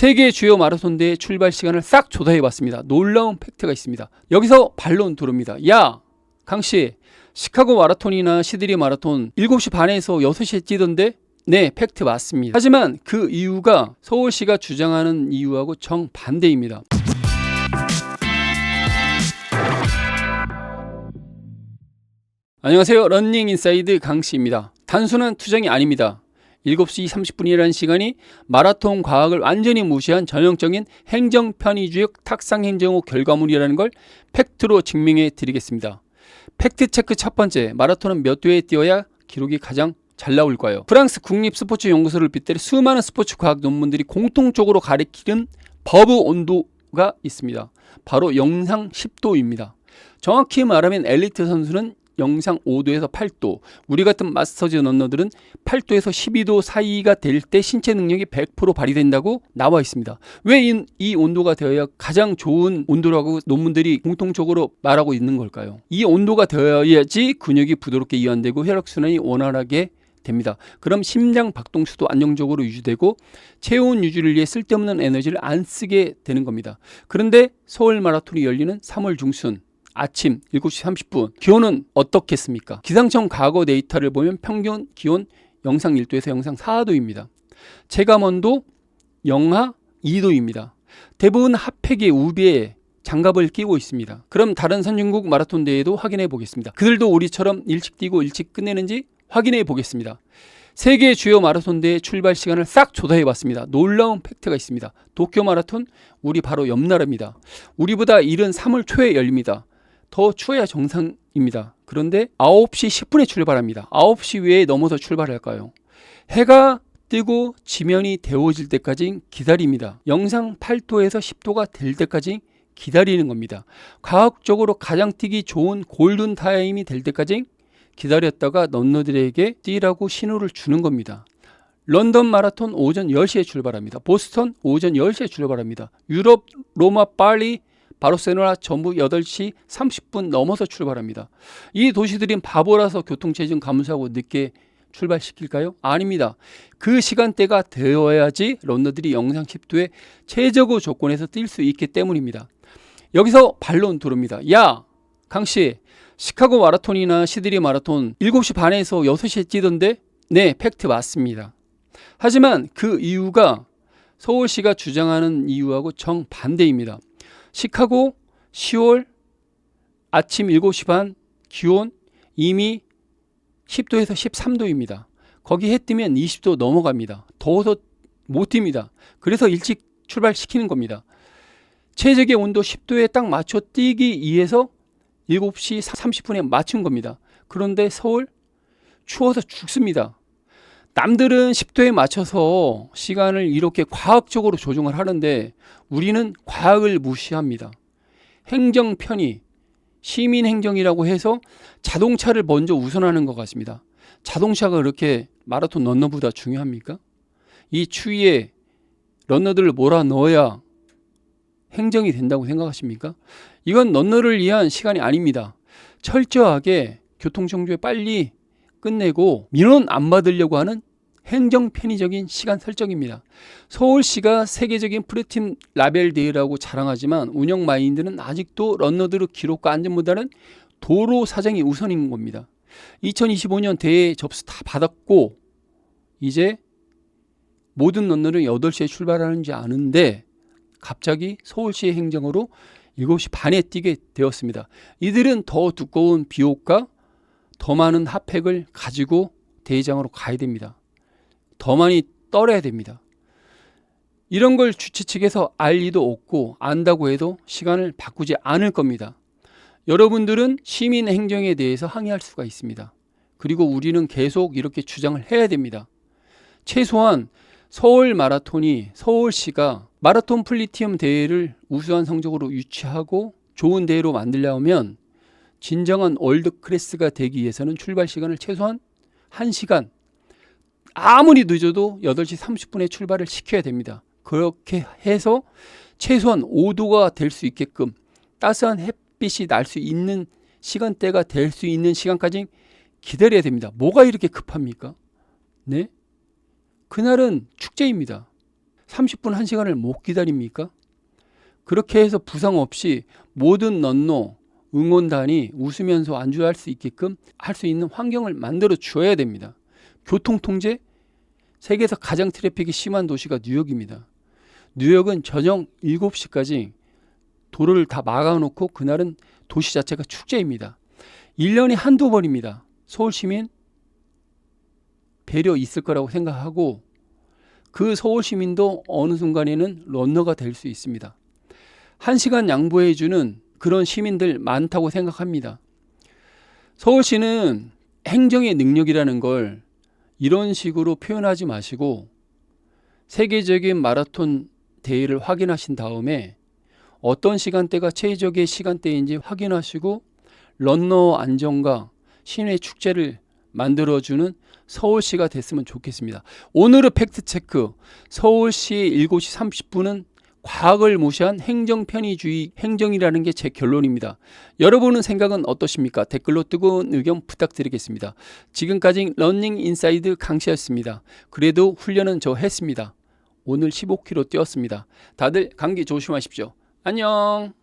세계 주요 마라톤 대회 출발 시간을 싹 조사해 봤습니다. 놀라운 팩트가 있습니다. 여기서 반론 들어옵니다. 야, 강 씨, 시카고 마라톤이나 시드니 마라톤 7시 반에서 6시에 뛰던데? 네, 팩트 맞습니다. 하지만 그 이유가 서울시가 주장하는 이유하고 정반대입니다. 안녕하세요. 런닝 인사이드 강 씨입니다. 단순한 투정이 아닙니다. 7시 30분이라는 시간이 마라톤 과학을 완전히 무시한 전형적인 행정 편의주의 탁상 행정호 결과물이라는 걸 팩트로 증명해 드리겠습니다. 팩트 체크 첫 번째, 마라톤은 몇 회에 뛰어야 기록이 가장 잘 나올까요? 프랑스 국립 스포츠 연구소를 빗대려 수많은 스포츠 과학 논문들이 공통적으로 가리키는 버브 온도가 있습니다. 바로 영상 10도입니다. 정확히 말하면 엘리트 선수는 영상 5도에서 8도, 우리 같은 마스터즈 런너들은 8도에서 12도 사이가 될 때 신체 능력이 100% 발휘된다고 나와 있습니다. 왜 이 온도가 되어야 가장 좋은 온도라고 논문들이 공통적으로 말하고 있는 걸까요? 이 온도가 되어야지 근육이 부드럽게 이완되고 혈액순환이 원활하게 됩니다. 그럼 심장 박동수도 안정적으로 유지되고 체온 유지를 위해 쓸데없는 에너지를 안 쓰게 되는 겁니다. 그런데 서울 마라톤이 열리는 3월 중순 아침 7시 30분 기온은 어떻겠습니까? 기상청 과거 데이터를 보면 평균 기온 영상 1도에서 영상 4도입니다. 체감온도 영하 2도입니다. 대부분 핫팩에 우비에 장갑을 끼고 있습니다. 그럼 다른 선진국 마라톤 대회도 확인해 보겠습니다. 그들도 우리처럼 일찍 뛰고 일찍 끝내는지 확인해 보겠습니다. 세계 주요 마라톤 대회 출발 시간을 싹 조사해 봤습니다. 놀라운 팩트가 있습니다. 도쿄 마라톤 우리 바로 옆 나라입니다. 우리보다 이른 3월 초에 열립니다. 더 추워야 정상입니다. 그런데 9시 10분에 출발합니다. 9시 외에 넘어서 출발할까요? 해가 뜨고 지면이 데워질 때까지 기다립니다. 영상 8도에서 10도가 될 때까지 기다리는 겁니다. 과학적으로 가장 뛰기 좋은 골든 타임이 될 때까지 기다렸다가 런너들에게 뛰라고 신호를 주는 겁니다. 런던 마라톤 오전 10시에 출발합니다. 보스턴 오전 10시에 출발합니다. 유럽, 로마, 파리, 바르셀로나 전부 8시 30분 넘어서 출발합니다. 이 도시들은 바보라서 교통체증 감소하고 늦게 출발시킬까요? 아닙니다. 그 시간대가 되어야지 런너들이 영상 10도의 최저고 조건에서 뛸 수 있기 때문입니다. 여기서 반론 들어옵니다. 야, 강씨, 시카고 마라톤이나 시드니 마라톤 7시 반에서 6시에 뛰던데? 네, 팩트 맞습니다. 하지만 그 이유가 서울시가 주장하는 이유하고 정반대입니다. 시카고 10월 아침 7시 반 기온 이미 10도에서 13도입니다. 거기 해 뜨면 20도 넘어갑니다. 더워서 못 뜁니다. 그래서 일찍 출발시키는 겁니다. 최적의 온도 10도에 딱 맞춰 뛰기 위해서 7시 30분에 맞춘 겁니다. 그런데 서울 추워서 죽습니다. 남들은 10도에 맞춰서 시간을 이렇게 과학적으로 조정을 하는데 우리는 과학을 무시합니다. 행정 편의, 시민 행정이라고 해서 자동차를 먼저 우선하는 것 같습니다. 자동차가 그렇게 마라톤 런너보다 중요합니까? 이 추위에 런너들을 몰아 넣어야 행정이 된다고 생각하십니까? 이건 런너를 위한 시간이 아닙니다. 철저하게 교통정조에 빨리 끝내고 민원 안 받으려고 하는 행정 편의적인 시간 설정입니다. 서울시가 세계적인 프리팀 라벨 대회라고 자랑하지만 운영 마인드는 아직도 런너들의 기록과 안전보다는 도로 사정이 우선인 겁니다. 2025년 대회 접수 다 받았고 이제 모든 런너는 8시에 출발하는지 아는데 갑자기 서울시의 행정으로 7시 반에 뛰게 되었습니다. 이들은 더 두꺼운 비옥과 더 많은 핫팩을 가지고 대회장으로 가야 됩니다. 더 많이 떨어야 됩니다. 이런 걸 주최 측에서 알 리도 없고 안다고 해도 시간을 바꾸지 않을 겁니다. 여러분들은 시민 행정에 대해서 항의할 수가 있습니다. 그리고 우리는 계속 이렇게 주장을 해야 됩니다. 최소한 서울 마라톤이 서울시가 마라톤 플리티엄 대회를 우수한 성적으로 유치하고 좋은 대회로 만들려면 진정한 월드 클래스가 되기 위해서는 출발 시간을 최소한 1시간 아무리 늦어도 8시 30분에 출발을 시켜야 됩니다. 그렇게 해서 최소한 5도가 될 수 있게끔 따스한 햇빛이 날 수 있는 시간대가 될 수 있는 시간까지 기다려야 됩니다. 뭐가 이렇게 급합니까? 네? 그날은 축제입니다. 30분 1시간을 못 기다립니까? 그렇게 해서 부상 없이 모든 런너 응원단이 웃으면서 안주할 수 있게끔 할 수 있는 환경을 만들어 주어야 됩니다. 교통 통제 세계에서 가장 트래픽이 심한 도시가 뉴욕입니다. 뉴욕은 저녁 7시까지 도로를 다 막아놓고 그날은 도시 자체가 축제입니다. 1년에 한두 번입니다. 서울 시민 배려 있을 거라고 생각하고 그 서울 시민도 어느 순간에는 런너가 될 수 있습니다. 한 시간 양보해 주는 그런 시민들 많다고 생각합니다. 서울시는 행정의 능력이라는 걸 이런 식으로 표현하지 마시고 세계적인 마라톤 대회를 확인하신 다음에 어떤 시간대가 최적의 시간대인지 확인하시고 런너 안전과 시내 축제를 만들어주는 서울시가 됐으면 좋겠습니다. 오늘의 팩트 체크. 서울시의 7시 30분은 과학을 무시한 행정 편의주의 행정이라는 게 제 결론입니다. 여러분은 생각은 어떠십니까? 댓글로 뜨거운 의견 부탁드리겠습니다. 지금까지 러닝 인사이드 강시였습니다. 그래도 훈련은 저 했습니다. 오늘 15km 뛰었습니다. 다들 감기 조심하십시오. 안녕.